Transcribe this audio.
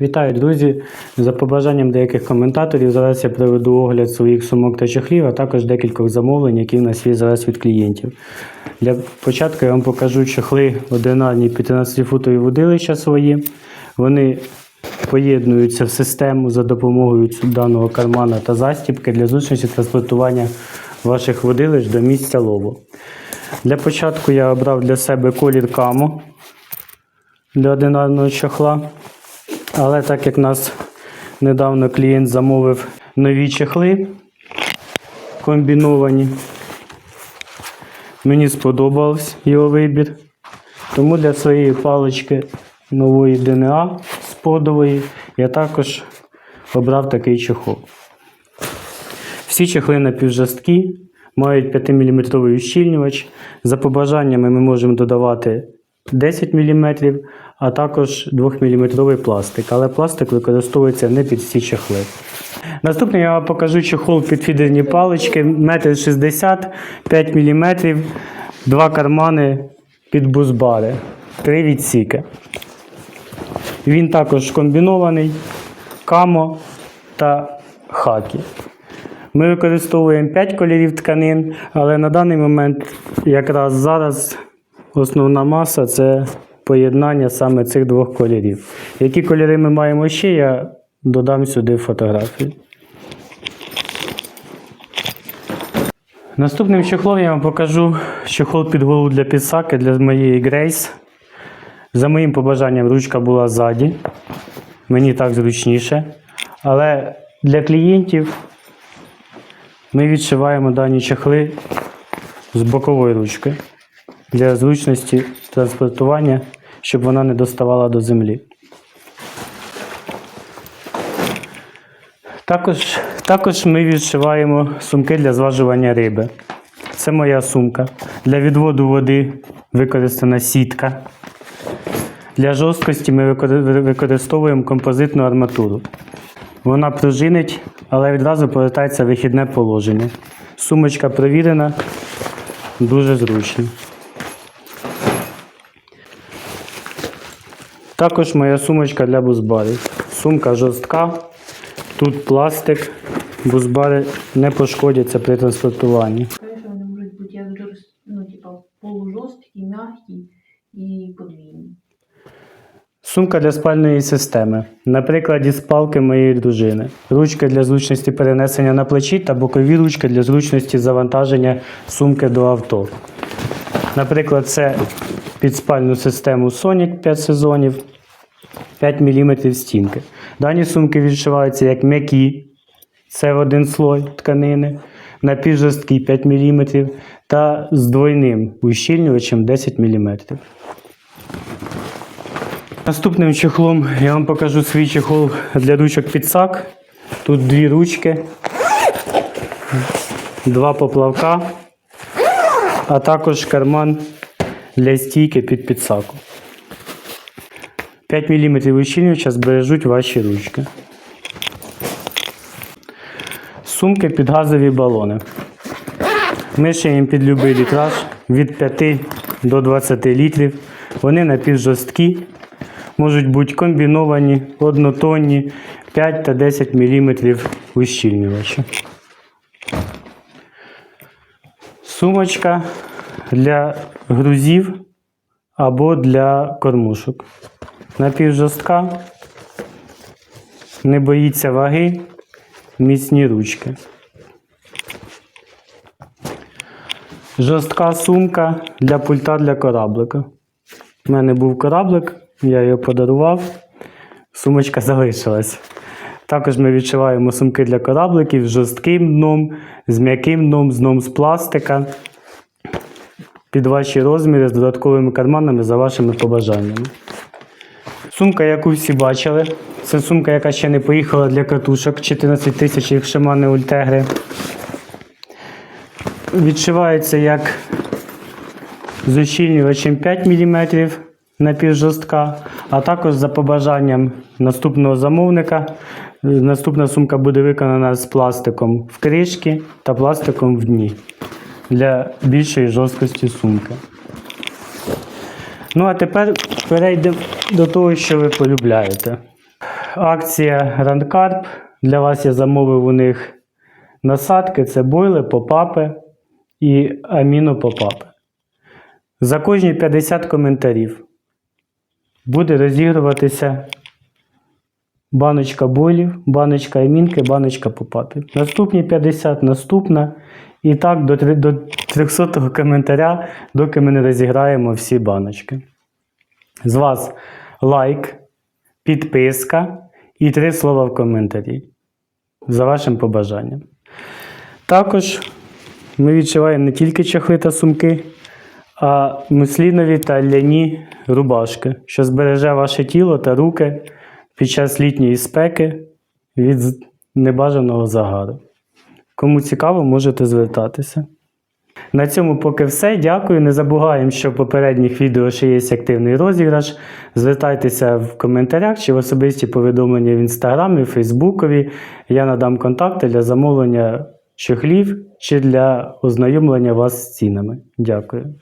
Вітаю, друзі! За побажанням деяких коментаторів, зараз я проведу огляд своїх сумок та чехлів, а також декількох замовлень, які в нас є зараз від клієнтів. Для початку я вам покажу чехли одинарні 15-футові водилища свої. Вони поєднуються в систему за допомогою даного кармана та застібки для зручності транспортування ваших водилищ до місця лову. Для початку я обрав для себе колір камо для одинарного чохла. Але так як нас недавно клієнт замовив нові чехли комбіновані, мені сподобався його вибір. Тому для своєї палички нової ДНА сподової я також обрав такий чехол. Всі чехли напівжорсткі, мають 5-мм ущільнювач. За побажаннями ми можемо додавати 10 мм, а також 2-мм пластик. Але пластик використовується не під всі чехли. Наступний я вам покажу чехол під фідерні палички 1,60 м, 5 мм, два кармани під бузбари, три відсіки. Він також комбінований, камо та хакі. Ми використовуємо 5 кольорів тканин, але на даний момент, якраз зараз, основна маса це поєднання саме цих двох кольорів. Які кольори ми маємо ще, я додам сюди фотографії. Наступним чехлом я вам покажу чехол під голову для підсаки для моєї Грейс. За моїм побажанням, ручка була ззаді. Мені так зручніше. Але для клієнтів ми відшиваємо дані чехли з бокової ручки для зручності транспортування, щоб вона не доставала до землі. Також, також ми відшиваємо сумки для зважування риби. Це моя сумка. Для відводу води використана сітка. Для жорсткості ми використовуємо композитну арматуру. Вона пружинить, але відразу повертається в вихідне положення. Сумочка провірена, дуже зручно. Також моя сумочка для бузбарів. Сумка жорстка, тут пластик, бузбари не пошкодяться при транспортуванні. Конечно, вони можуть бути як ну, типа, полужорсткі, м'які і подвійні. Сумка для спальної системи. На прикладі спалки моєї дружини. Ручки для зручності перенесення на плечі та бокові ручки для зручності завантаження сумки до авто. Наприклад, це під спальну систему Sonic 5 сезонів, 5 мм стінки. Дані сумки відшиваються як м'які, це в один слой тканини, напівжорсткі 5 мм та з двойним ущільнювачем 10 мм. Наступним чехлом я вам покажу свій чехол для ручок підсак. Тут дві ручки, два поплавка, а також карман для стійки під підсаку. 5 мм ущільнювача збережуть ваші ручки. Сумки під газові балони. Ми шиємо під будь-який літраж від 5 до 20 літрів. Вони напівжорсткі, можуть бути комбіновані, однотонні, 5 та 10 мм ущільнювачі. Сумочка для грузів або для кормушок. Напівжорстка, не боїться ваги, міцні ручки. Жорстка сумка для пульта для кораблика. У мене був кораблик, я його подарував, сумочка залишилась. Також ми відшиваємо сумки для корабликів з жорстким дном, з м'яким дном, з дном з пластика. Під ваші розміри з додатковими карманами за вашими побажаннями. Сумка, яку всі бачили, це сумка, яка ще не поїхала для катушок 14 тисяч їх Шимани Ультегри. Відшивається як з ущільнювачем 5 мм напівжорстка, а також за побажанням наступного замовника. Наступна сумка буде виконана з пластиком в кришці та пластиком в дні для більшої жорсткості сумки. Ну а тепер перейдемо до того, що ви полюбляєте. акція Рандкарп. Для вас я замовив у них насадки, це бойли, попапи і амінопопапи. За кожні 50 коментарів буде розігруватися баночка бойлів, баночка амінки, баночка попапів. Наступні 50, наступна. І так до, до 300 коментаря, доки ми не розіграємо всі баночки. З вас лайк, підписка і три слова в коментарі. За вашим побажанням. Також ми відчуваємо не тільки чахли та сумки, а муслінові та ляні рубашки, що збереже ваше тіло та руки під час літньої спеки від небажаного загару. Кому цікаво, можете звертатися. На цьому поки все. Дякую. Не забуваємо, що в попередніх відео ще є активний розіграш. Звертайтеся в коментарях чи в особисті повідомлення в інстаграмі, Фейсбукові. Я надам контакти для замовлення чохлів чи для ознайомлення вас з цінами. Дякую.